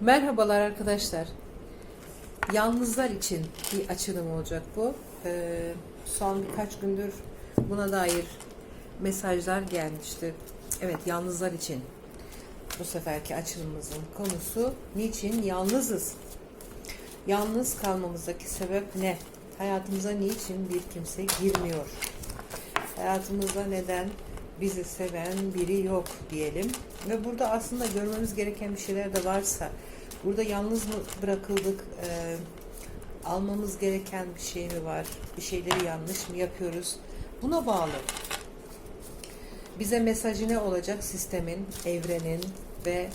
Merhabalar arkadaşlar. Yalnızlar için bir açılım olacak bu. Ee, son birkaç gündür buna dair mesajlar gelmişti. Evet, yalnızlar için. Bu seferki açılımımızın konusu niçin yalnızız? Yalnız kalmamızdaki sebep ne? Hayatımıza niçin bir kimse girmiyor? Hayatımızda neden bizi seven biri yok diyelim. Ve burada aslında görmemiz gereken bir şeyler de varsa, burada yalnız mı bırakıldık, e, almamız gereken bir şey mi var, bir şeyleri yanlış mı yapıyoruz? Buna bağlı. Bize mesajı ne olacak sistemin, evrenin ve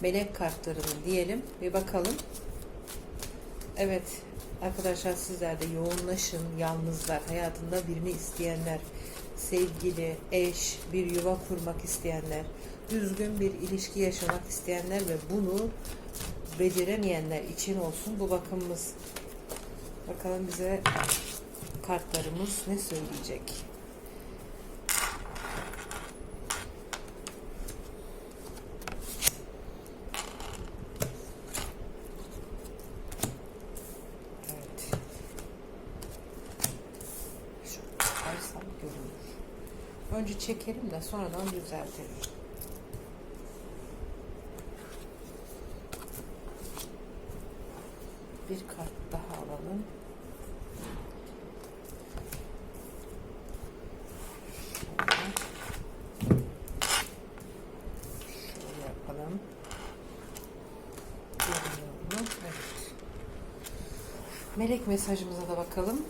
melek kartlarının diyelim ve bakalım. Evet arkadaşlar sizler de yoğunlaşın, yalnızlar, hayatında birini isteyenler, sevgili, eş, bir yuva kurmak isteyenler, düzgün bir ilişki yaşamak isteyenler ve bunu beceremeyenler için olsun bu bakımımız. Bakalım bize kartlarımız ne söyleyecek? Önce çekelim de sonradan düzeltelim. Bir kart daha alalım. Şöyle. Yapalım. Melek mesajımıza da bakalım.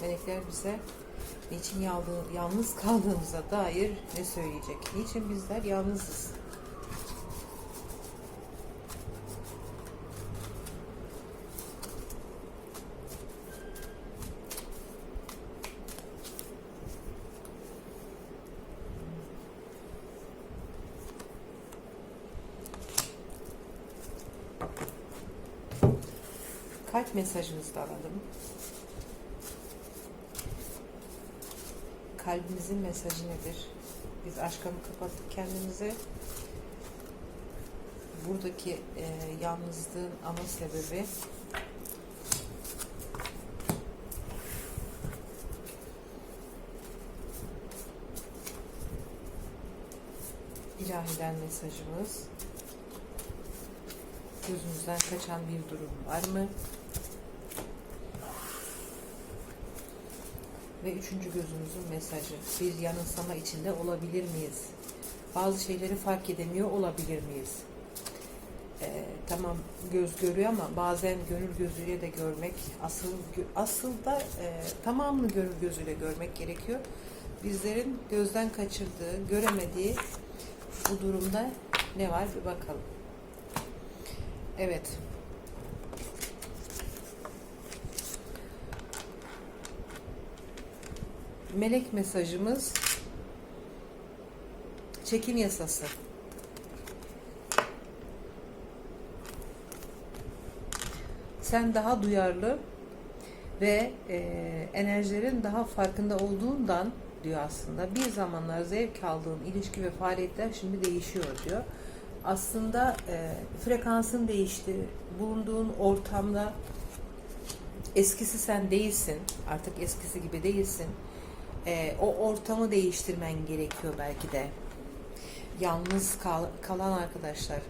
Melekler bize niçin yalnız kaldığımıza dair ne söyleyecek? Niçin bizler yalnızız? Kalp mesajınızı da alalım. Kalbimizin mesajı nedir? Biz aşka mı kapattık kendimizi? Buradaki e, yalnızlığın ana sebebi ilahiden mesajımız gözümüzden kaçan bir durum var mı? Ve üçüncü gözümüzün mesajı. Bir yanılsama içinde olabilir miyiz? Bazı şeyleri fark edemiyor olabilir miyiz? Ee, tamam göz görüyor ama bazen gönül gözüyle de görmek, asıl asıl da e, tamamını gönül gözüyle görmek gerekiyor. Bizlerin gözden kaçırdığı, göremediği bu durumda ne var bir bakalım. Evet. Melek mesajımız çekim yasası. Sen daha duyarlı ve e, enerjilerin daha farkında olduğundan diyor aslında. Bir zamanlar zevk aldığın ilişki ve faaliyetler şimdi değişiyor diyor. Aslında e, frekansın değişti. Bulunduğun ortamda eskisi sen değilsin. Artık eskisi gibi değilsin. E, o ortamı değiştirmen gerekiyor belki de. Yalnız kal, kalan arkadaşlar.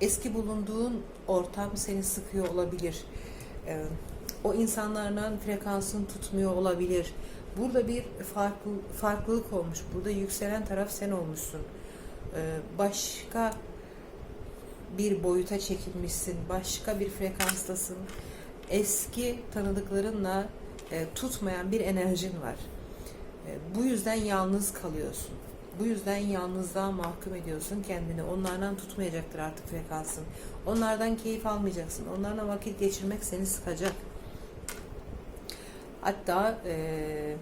Eski bulunduğun ortam seni sıkıyor olabilir. E, o insanlarla frekansın tutmuyor olabilir. Burada bir farklı, farklılık olmuş. Burada yükselen taraf sen olmuşsun. E, başka bir boyuta çekilmişsin. Başka bir frekanstasın. Eski tanıdıklarınla e, tutmayan bir enerjin var. E, bu yüzden yalnız kalıyorsun. Bu yüzden yalnızlığa mahkum ediyorsun kendini. Onlardan tutmayacaktır artık frekansın. Onlardan keyif almayacaksın. Onlarla vakit geçirmek seni sıkacak. Hatta e,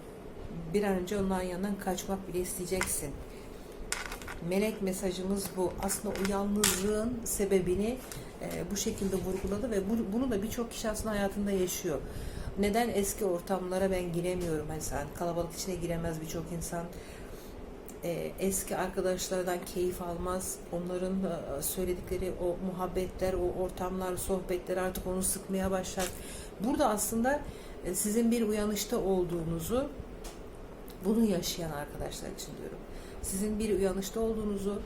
bir an önce onların yanından kaçmak bile isteyeceksin. Melek mesajımız bu. Aslında o yalnızlığın sebebini e, bu şekilde vurguladı ve bu, bunu da birçok kişi aslında hayatında yaşıyor. Neden eski ortamlara ben giremiyorum? Hani sen kalabalık içine giremez birçok insan. e, eski arkadaşlardan keyif almaz. Onların e, söyledikleri o muhabbetler, o ortamlar, sohbetler artık onu sıkmaya başlar. Burada aslında e, sizin bir uyanışta olduğunuzu bunu yaşayan arkadaşlar için diyorum. Sizin bir uyanışta olduğunuzu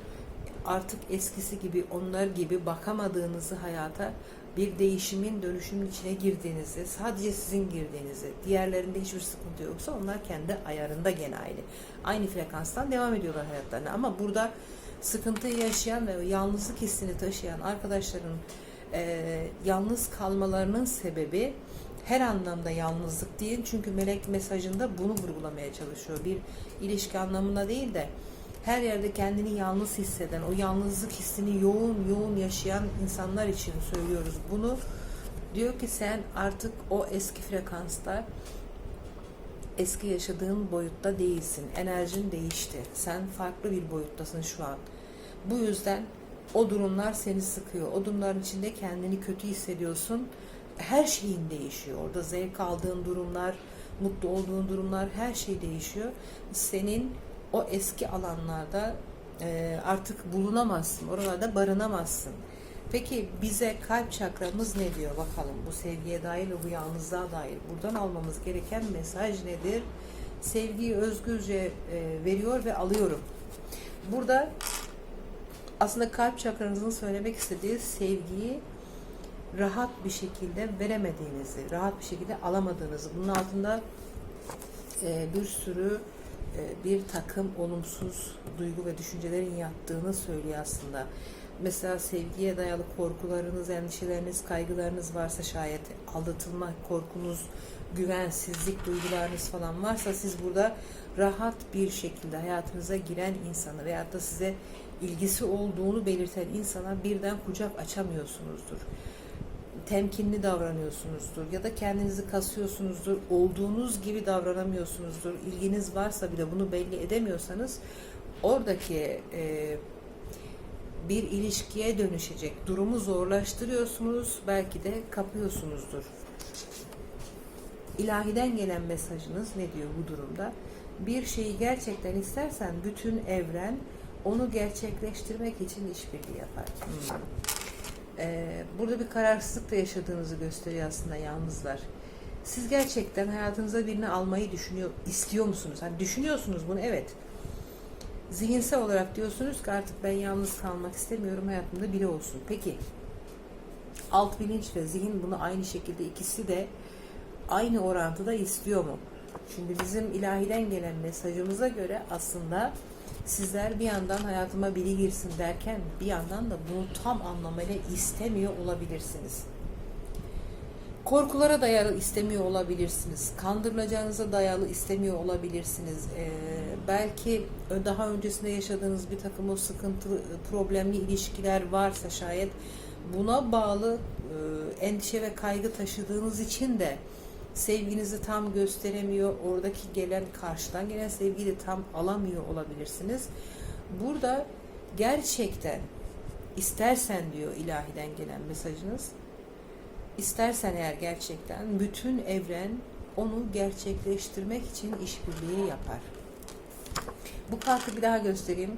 artık eskisi gibi onlar gibi bakamadığınızı hayata bir değişimin dönüşümün içine girdiğinizi, sadece sizin girdiğinizi, diğerlerinde hiçbir sıkıntı yoksa onlar kendi ayarında gene aynı. Aynı frekanstan devam ediyorlar hayatlarına. Ama burada sıkıntı yaşayan ve yalnızlık hissini taşıyan arkadaşların e, yalnız kalmalarının sebebi her anlamda yalnızlık değil. Çünkü melek mesajında bunu vurgulamaya çalışıyor. Bir ilişki anlamında değil de her yerde kendini yalnız hisseden, o yalnızlık hissini yoğun yoğun yaşayan insanlar için söylüyoruz bunu. Diyor ki sen artık o eski frekansta eski yaşadığın boyutta değilsin. Enerjin değişti. Sen farklı bir boyuttasın şu an. Bu yüzden o durumlar seni sıkıyor. O durumların içinde kendini kötü hissediyorsun. Her şeyin değişiyor. Orada zevk aldığın durumlar, mutlu olduğun durumlar her şey değişiyor. Senin o eski alanlarda e, artık bulunamazsın. Oralarda barınamazsın. Peki bize kalp çakramız ne diyor bakalım bu sevgiye dair ve bu yalnızlığa dair. Buradan almamız gereken mesaj nedir? Sevgiyi özgürce e, veriyor ve alıyorum. Burada aslında kalp çakranızın söylemek istediği sevgiyi rahat bir şekilde veremediğinizi, rahat bir şekilde alamadığınızı, bunun altında e, bir sürü bir takım olumsuz duygu ve düşüncelerin yattığını söylüyor aslında. Mesela sevgiye dayalı korkularınız, endişeleriniz, kaygılarınız varsa şayet aldatılma korkunuz, güvensizlik duygularınız falan varsa siz burada rahat bir şekilde hayatınıza giren insanı veyahut da size ilgisi olduğunu belirten insana birden kucak açamıyorsunuzdur temkinli davranıyorsunuzdur ya da kendinizi kasıyorsunuzdur, olduğunuz gibi davranamıyorsunuzdur. İlginiz varsa bile bunu belli edemiyorsanız oradaki e, bir ilişkiye dönüşecek durumu zorlaştırıyorsunuz, belki de kapıyorsunuzdur. İlahiden gelen mesajınız ne diyor bu durumda? Bir şeyi gerçekten istersen bütün evren onu gerçekleştirmek için işbirliği yapar. Hmm. Ee, burada bir kararsızlık da yaşadığınızı gösteriyor aslında yalnızlar. Siz gerçekten hayatınıza birini almayı düşünüyor, istiyor musunuz? Hani düşünüyorsunuz bunu evet. Zihinsel olarak diyorsunuz ki artık ben yalnız kalmak istemiyorum hayatımda biri olsun. Peki alt bilinç ve zihin bunu aynı şekilde ikisi de aynı orantıda istiyor mu? Şimdi bizim ilahiden gelen mesajımıza göre aslında sizler bir yandan hayatıma biri girsin derken bir yandan da bunu tam anlamıyla istemiyor olabilirsiniz. Korkulara dayalı istemiyor olabilirsiniz. Kandırılacağınıza dayalı istemiyor olabilirsiniz. Ee, belki daha öncesinde yaşadığınız bir takım o sıkıntılı, problemli ilişkiler varsa şayet buna bağlı e, endişe ve kaygı taşıdığınız için de sevginizi tam gösteremiyor. Oradaki gelen karşıdan gelen sevgiyi de tam alamıyor olabilirsiniz. Burada gerçekten istersen diyor ilahiden gelen mesajınız. İstersen eğer gerçekten bütün evren onu gerçekleştirmek için işbirliği yapar. Bu kartı bir daha göstereyim.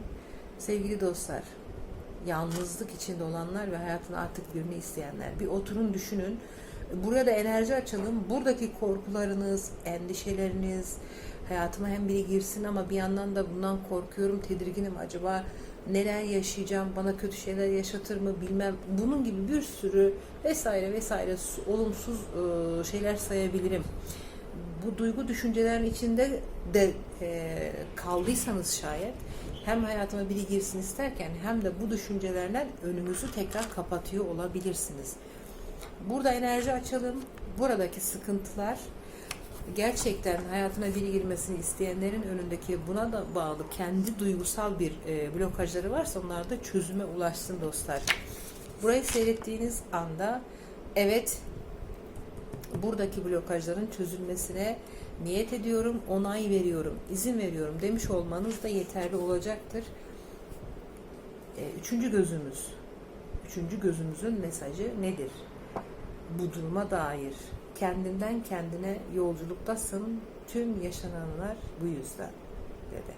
Sevgili dostlar, yalnızlık içinde olanlar ve hayatını artık birini isteyenler bir oturun düşünün Buraya da enerji açalım. Buradaki korkularınız, endişeleriniz, hayatıma hem biri girsin ama bir yandan da bundan korkuyorum, tedirginim. Acaba neler yaşayacağım, bana kötü şeyler yaşatır mı bilmem. Bunun gibi bir sürü vesaire vesaire olumsuz e, şeyler sayabilirim. Bu duygu düşüncelerin içinde de e, kaldıysanız şayet hem hayatıma biri girsin isterken hem de bu düşüncelerden önümüzü tekrar kapatıyor olabilirsiniz. Burada enerji açalım. Buradaki sıkıntılar gerçekten hayatına biri girmesini isteyenlerin önündeki buna da bağlı kendi duygusal bir e, blokajları varsa onlar da çözüme ulaşsın dostlar. Burayı seyrettiğiniz anda evet buradaki blokajların çözülmesine niyet ediyorum, onay veriyorum, izin veriyorum demiş olmanız da yeterli olacaktır. E, üçüncü gözümüz. Üçüncü gözümüzün mesajı nedir? Bu duruma dair. Kendinden kendine yolculuktasın. Tüm yaşananlar bu yüzden dedi.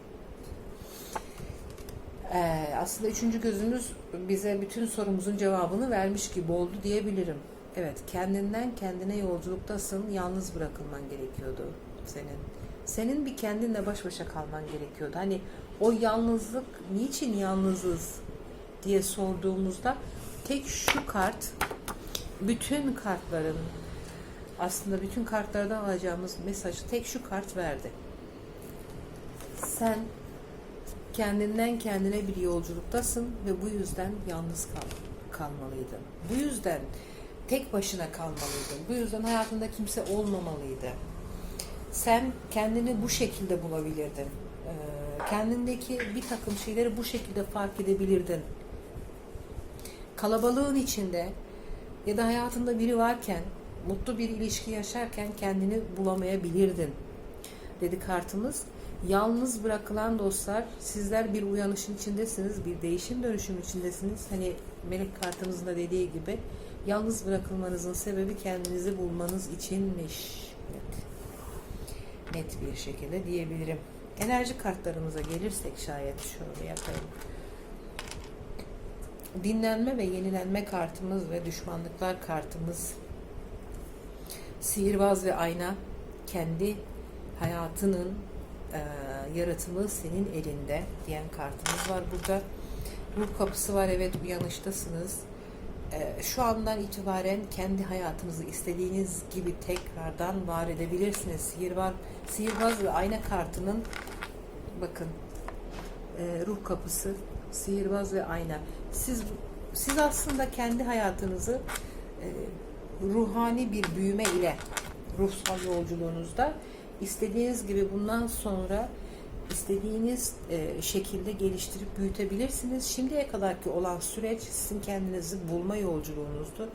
Ee, aslında üçüncü gözümüz bize bütün sorumuzun cevabını vermiş gibi oldu diyebilirim. Evet, kendinden kendine yolculuktasın, yalnız bırakılman gerekiyordu senin. Senin bir kendinle baş başa kalman gerekiyordu. Hani o yalnızlık, niçin yalnızız diye sorduğumuzda tek şu kart, bütün kartların, aslında bütün kartlardan alacağımız mesajı tek şu kart verdi. Sen kendinden kendine bir yolculuktasın ve bu yüzden yalnız kal kalmalıydın. Bu yüzden tek başına kalmalıydın. Bu yüzden hayatında kimse olmamalıydı. Sen kendini bu şekilde bulabilirdin. Ee, kendindeki bir takım şeyleri bu şekilde fark edebilirdin. Kalabalığın içinde ya da hayatında biri varken, mutlu bir ilişki yaşarken kendini bulamayabilirdin. Dedi kartımız. Yalnız bırakılan dostlar, sizler bir uyanışın içindesiniz, bir değişim dönüşüm içindesiniz. Hani melek kartımızın da dediği gibi yalnız bırakılmanızın sebebi kendinizi bulmanız içinmiş. Evet. Net bir şekilde diyebilirim. Enerji kartlarımıza gelirsek şayet şöyle yapayım. Dinlenme ve yenilenme kartımız ve düşmanlıklar kartımız. Sihirbaz ve ayna kendi hayatının e, yaratımı senin elinde diyen kartımız var burada. Ruh kapısı var evet uyanıştasınız. E, şu andan itibaren kendi hayatınızı istediğiniz gibi tekrardan var edebilirsiniz. Sihirbaz, sihirbaz ve ayna kartının bakın e, ruh kapısı, sihirbaz ve ayna. Siz siz aslında kendi hayatınızı e, ruhani bir büyüme ile ruhsal yolculuğunuzda istediğiniz gibi bundan sonra istediğiniz e, şekilde geliştirip büyütebilirsiniz. Şimdiye kadarki olan süreç sizin kendinizi bulma yolculuğunuzdu.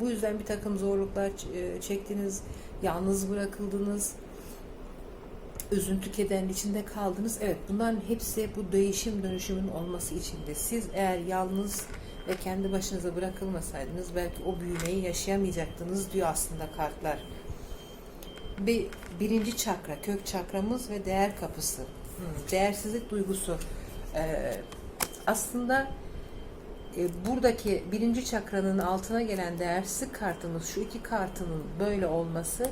Bu yüzden bir takım zorluklar e, çektiniz, yalnız bırakıldınız, üzüntü kederin içinde kaldınız. Evet bunların hepsi bu değişim dönüşümün olması içinde. Siz eğer yalnız ve kendi başınıza bırakılmasaydınız belki o büyümeyi yaşayamayacaktınız diyor aslında kartlar. Bir, birinci çakra, kök çakramız ve değer kapısı. Hmm, Değersizlik duygusu. Ee, aslında e, buradaki birinci çakranın altına gelen değersizlik kartımız, şu iki kartının böyle olması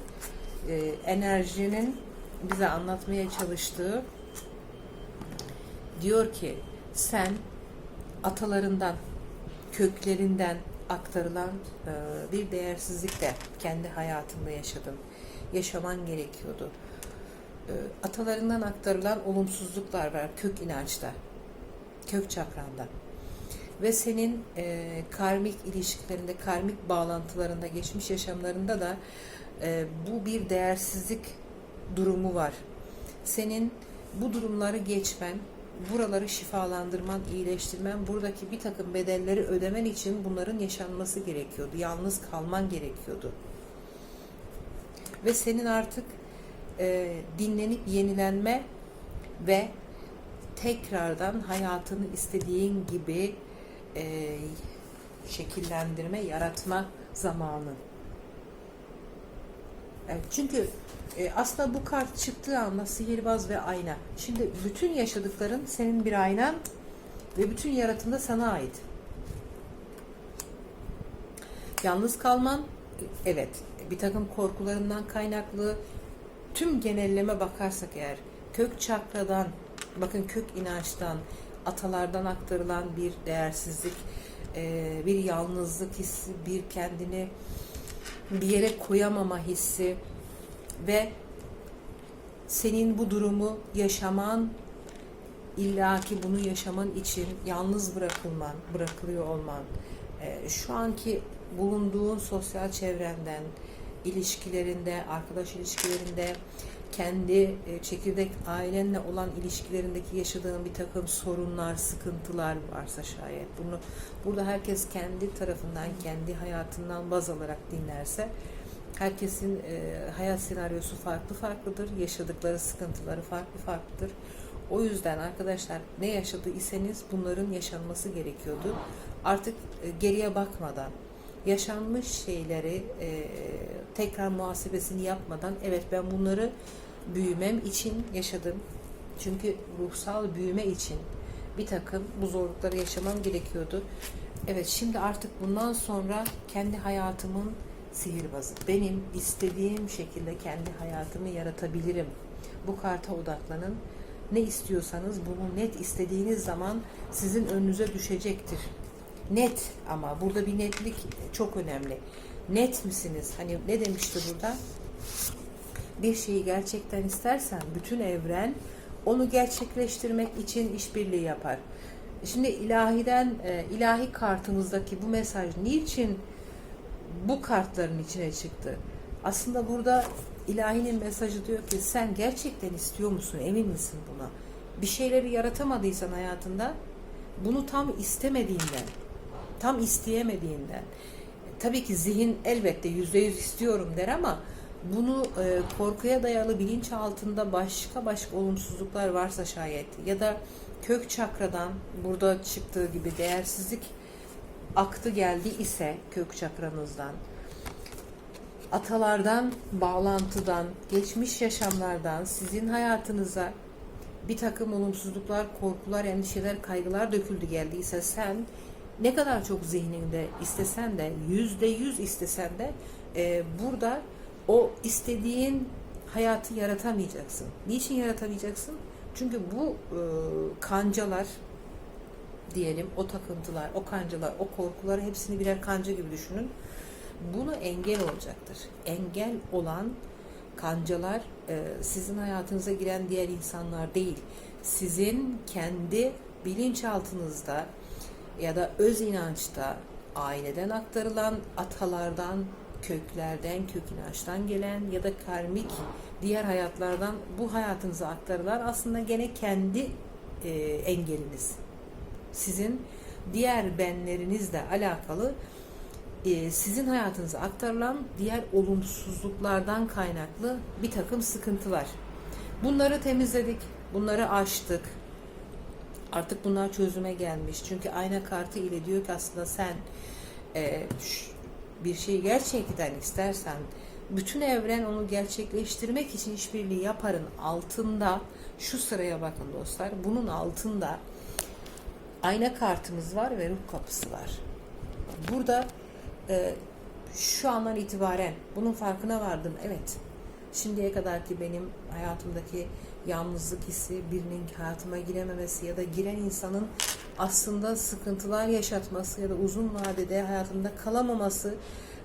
e, enerjinin bize anlatmaya çalıştığı diyor ki sen atalarından, köklerinden aktarılan e, bir değersizlikle kendi hayatında yaşadın. Yaşaman gerekiyordu. E, atalarından aktarılan olumsuzluklar var kök inançta, kök çakranda. Ve senin e, karmik ilişkilerinde, karmik bağlantılarında, geçmiş yaşamlarında da bu bir değersizlik durumu var. Senin bu durumları geçmen, buraları şifalandırman, iyileştirmen, buradaki bir takım bedelleri ödemen için bunların yaşanması gerekiyordu. Yalnız kalman gerekiyordu. Ve senin artık e, dinlenip yenilenme ve tekrardan hayatını istediğin gibi e, şekillendirme, yaratma zamanı. Evet, çünkü e, aslında bu kart çıktığı anda sihirbaz ve ayna. Şimdi bütün yaşadıkların senin bir aynan ve bütün yaratım da sana ait. Yalnız kalman, evet bir takım korkularından kaynaklı tüm genelleme bakarsak eğer kök çakradan, bakın kök inançtan, atalardan aktarılan bir değersizlik, e, bir yalnızlık hissi, bir kendini bir yere koyamama hissi ve senin bu durumu yaşaman illaki bunu yaşaman için yalnız bırakılman, bırakılıyor olman, e, şu anki bulunduğun sosyal çevrenden, ilişkilerinde, arkadaş ilişkilerinde, kendi e, çekirdek ailenle olan ilişkilerindeki yaşadığın bir takım sorunlar, sıkıntılar varsa şayet bunu burada herkes kendi tarafından, kendi hayatından baz alarak dinlerse herkesin e, hayat senaryosu farklı farklıdır, yaşadıkları sıkıntıları farklı farklıdır. O yüzden arkadaşlar ne yaşadıysanız bunların yaşanması gerekiyordu. Artık e, geriye bakmadan yaşanmış şeyleri e, tekrar muhasebesini yapmadan evet ben bunları büyümem için yaşadım. Çünkü ruhsal büyüme için bir takım bu zorlukları yaşamam gerekiyordu. Evet şimdi artık bundan sonra kendi hayatımın sihirbazı. Benim istediğim şekilde kendi hayatımı yaratabilirim. Bu karta odaklanın. Ne istiyorsanız bunu net istediğiniz zaman sizin önünüze düşecektir. Net ama burada bir netlik çok önemli. Net misiniz? Hani ne demişti burada? Bir şeyi gerçekten istersen bütün evren onu gerçekleştirmek için işbirliği yapar. Şimdi ilahiden e, ilahi kartımızdaki bu mesaj niçin bu kartların içine çıktı? Aslında burada ilahinin mesajı diyor ki sen gerçekten istiyor musun? Emin misin buna? Bir şeyleri yaratamadıysan hayatında bunu tam istemediğinden, tam isteyemediğinden. Tabii ki zihin elbette yüzde yüz istiyorum der ama bunu e, korkuya dayalı bilinç altında başka başka olumsuzluklar varsa şayet ya da kök çakradan burada çıktığı gibi değersizlik aktı geldi ise kök çakranızdan atalardan, bağlantıdan, geçmiş yaşamlardan sizin hayatınıza bir takım olumsuzluklar, korkular, endişeler, kaygılar döküldü geldiyse sen ne kadar çok zihninde istesen de, yüzde yüz istesen de e, burada o istediğin hayatı yaratamayacaksın. Niçin yaratamayacaksın? Çünkü bu e, kancalar diyelim, o takıntılar, o kancalar, o korkuları hepsini birer kanca gibi düşünün. Bunu engel olacaktır. Engel olan kancalar e, sizin hayatınıza giren diğer insanlar değil. Sizin kendi bilinçaltınızda ya da öz inançta aileden aktarılan atalardan, köklerden, kök inançtan gelen ya da karmik diğer hayatlardan bu hayatınıza aktarılan aslında gene kendi e, engeliniz. Sizin diğer benlerinizle alakalı e, sizin hayatınıza aktarılan diğer olumsuzluklardan kaynaklı bir takım sıkıntılar. Bunları temizledik, bunları aştık. Artık bunlar çözüme gelmiş. Çünkü ayna kartı ile diyor ki aslında sen e, bir şeyi gerçekten istersen bütün evren onu gerçekleştirmek için işbirliği yaparın altında şu sıraya bakın dostlar. Bunun altında ayna kartımız var ve ruh kapısı var. Burada e, şu andan itibaren bunun farkına vardım. Evet. Şimdiye kadar ki benim hayatımdaki yalnızlık hissi, birinin hayatıma girememesi ya da giren insanın aslında sıkıntılar yaşatması ya da uzun vadede hayatımda kalamaması,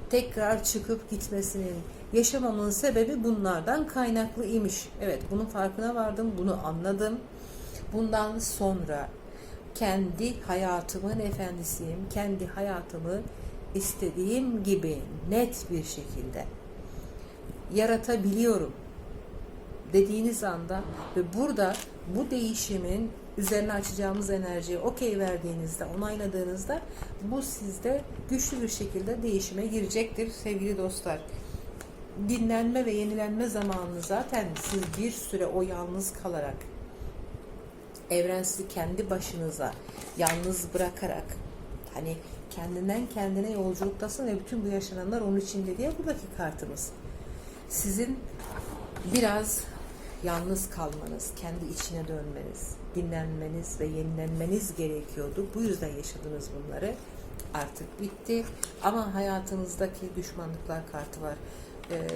tekrar çıkıp gitmesinin, yaşamamın sebebi bunlardan kaynaklı imiş. Evet, bunun farkına vardım, bunu anladım. Bundan sonra kendi hayatımın efendisiyim, kendi hayatımı istediğim gibi net bir şekilde yaratabiliyorum dediğiniz anda ve burada bu değişimin üzerine açacağımız enerjiye okey verdiğinizde, onayladığınızda bu sizde güçlü bir şekilde değişime girecektir sevgili dostlar. Dinlenme ve yenilenme zamanını zaten siz bir süre o yalnız kalarak evren sizi kendi başınıza yalnız bırakarak hani kendinden kendine yolculuktasın ve bütün bu yaşananlar onun içinde diye buradaki kartımız. Sizin biraz yalnız kalmanız, kendi içine dönmeniz, dinlenmeniz ve yenilenmeniz gerekiyordu. Bu yüzden yaşadınız bunları. Artık bitti. Ama hayatınızdaki düşmanlıklar kartı var. Ee,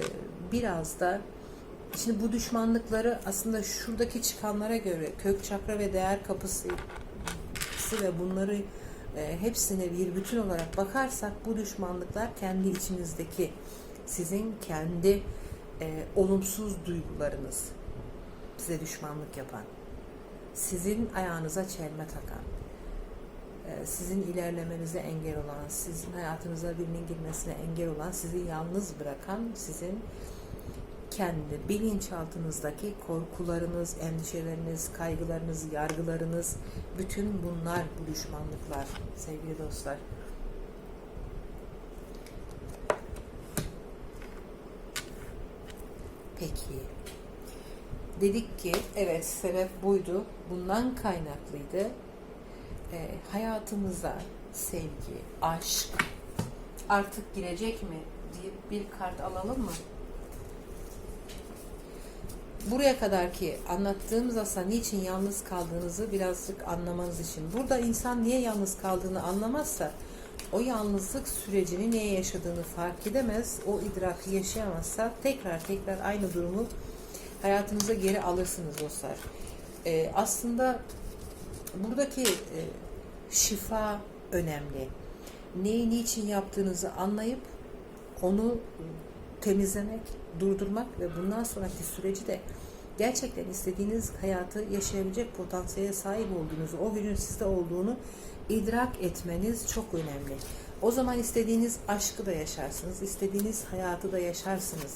biraz da Şimdi bu düşmanlıkları aslında şuradaki çıkanlara göre kök çakra ve değer kapısı ve bunları e, hepsine bir bütün olarak bakarsak bu düşmanlıklar kendi içinizdeki sizin kendi e, olumsuz duygularınız size düşmanlık yapan sizin ayağınıza çelme takan e, sizin ilerlemenize engel olan sizin hayatınıza birinin girmesine engel olan sizi yalnız bırakan sizin kendi bilinçaltınızdaki korkularınız, endişeleriniz, kaygılarınız, yargılarınız, bütün bunlar bu düşmanlıklar sevgili dostlar. Peki. Dedik ki evet sebep buydu. Bundan kaynaklıydı. E, hayatımıza sevgi, aşk artık girecek mi diye bir kart alalım mı? buraya kadar ki anlattığımız aslında niçin yalnız kaldığınızı birazcık anlamanız için. Burada insan niye yalnız kaldığını anlamazsa o yalnızlık sürecini neye yaşadığını fark edemez. O idraki yaşayamazsa tekrar tekrar aynı durumu hayatınıza geri alırsınız dostlar. Ee, aslında buradaki e, şifa önemli. Neyi niçin yaptığınızı anlayıp onu temizlemek, durdurmak ve bundan sonraki süreci de gerçekten istediğiniz hayatı yaşayabilecek potansiyele sahip olduğunuzu, o gücün sizde olduğunu idrak etmeniz çok önemli. O zaman istediğiniz aşkı da yaşarsınız, istediğiniz hayatı da yaşarsınız.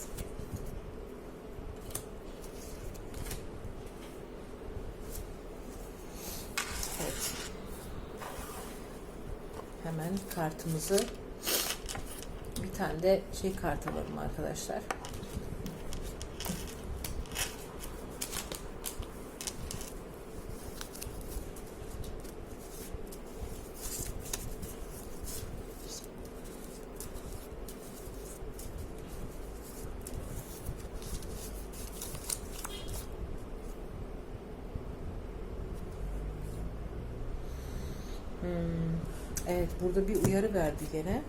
Kartımızı bir tane de şey kart alalım arkadaşlar. Hmm, Evet, burada bir uyarı verdi gene.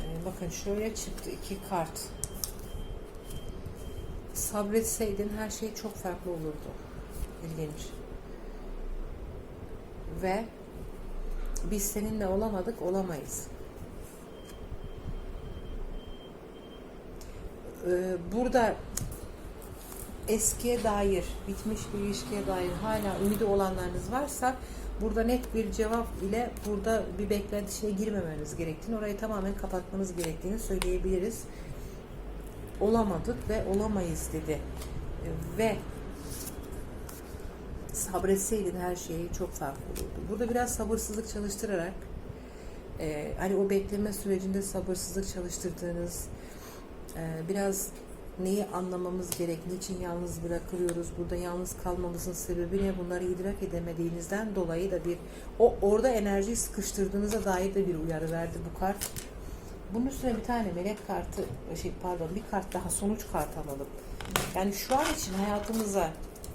Ee, bakın şöyle çıktı iki kart. Sabretseydin her şey çok farklı olurdu. İlginç. Ve biz seninle olamadık, olamayız. Ee, burada eskiye dair, bitmiş bir ilişkiye dair hala ümidi olanlarınız varsa burada net bir cevap ile burada bir beklentiye girmemeniz gerektiğini, orayı tamamen kapatmanız gerektiğini söyleyebiliriz. Olamadık ve olamayız dedi. Ve sabretseydin her şeyi çok farklı olurdu. Burada biraz sabırsızlık çalıştırarak e, hani o bekleme sürecinde sabırsızlık çalıştırdığınız e, biraz neyi anlamamız gerek, niçin yalnız bırakılıyoruz, burada yalnız kalmamızın sebebi ne bunları idrak edemediğinizden dolayı da bir o orada enerjiyi sıkıştırdığınıza dair de bir uyarı verdi bu kart. Bunun üstüne bir tane melek kartı, şey pardon bir kart daha sonuç kartı alalım. Yani şu an için hayatımıza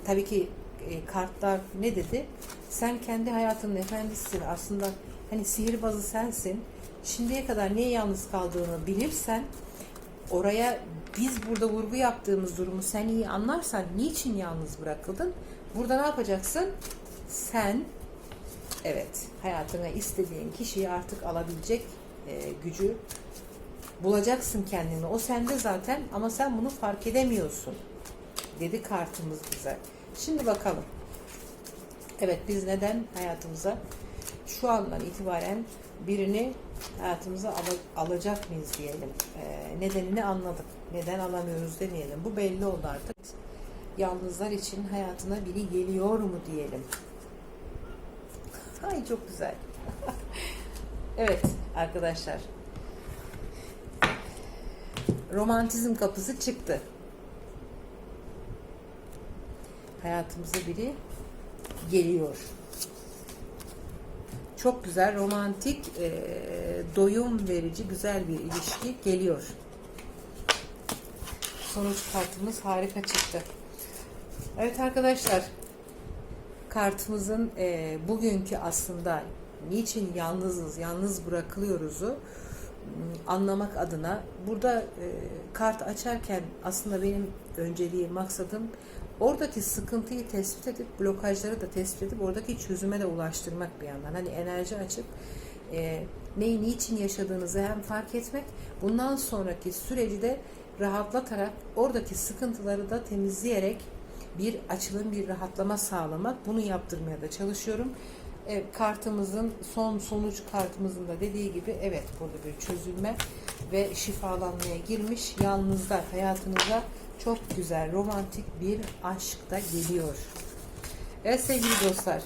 tabii ki e, kartlar ne dedi? Sen kendi hayatının efendisisin. Aslında hani sihirbazı sensin. Şimdiye kadar niye yalnız kaldığını bilirsen oraya biz burada vurgu yaptığımız durumu sen iyi anlarsan niçin yalnız bırakıldın? Burada ne yapacaksın? Sen evet hayatına istediğin kişiyi artık alabilecek e, gücü bulacaksın kendini. O sende zaten ama sen bunu fark edemiyorsun. Dedi kartımız bize. Şimdi bakalım. Evet biz neden hayatımıza şu andan itibaren birini hayatımıza al- alacak mıyız diyelim. Ee, nedenini anladık. Neden alamıyoruz demeyelim. Bu belli oldu artık. Yalnızlar için hayatına biri geliyor mu diyelim. Ay çok güzel. evet arkadaşlar. Romantizm kapısı çıktı. Hayatımıza biri geliyor. Çok güzel, romantik, e, doyum verici, güzel bir ilişki geliyor. Sonuç kartımız harika çıktı. Evet arkadaşlar, kartımızın e, bugünkü aslında niçin yalnızız, yalnız bırakılıyoruzu m, anlamak adına burada e, kart açarken aslında benim önceliğim, maksadım oradaki sıkıntıyı tespit edip blokajları da tespit edip oradaki çözüme de ulaştırmak bir yandan. Hani enerji açıp e, neyi niçin yaşadığınızı hem fark etmek bundan sonraki süreci de rahatlatarak oradaki sıkıntıları da temizleyerek bir açılım, bir rahatlama sağlamak. Bunu yaptırmaya da çalışıyorum. E, kartımızın son sonuç kartımızın da dediği gibi evet burada bir çözülme ve şifalanmaya girmiş. Yalnızlar hayatınıza çok güzel romantik bir aşk da geliyor. Evet sevgili dostlar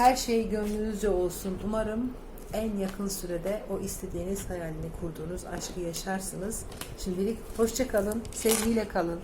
her şey gönlünüzce olsun. Umarım en yakın sürede o istediğiniz hayalini kurduğunuz aşkı yaşarsınız. Şimdilik hoşça kalın, sevgiyle kalın.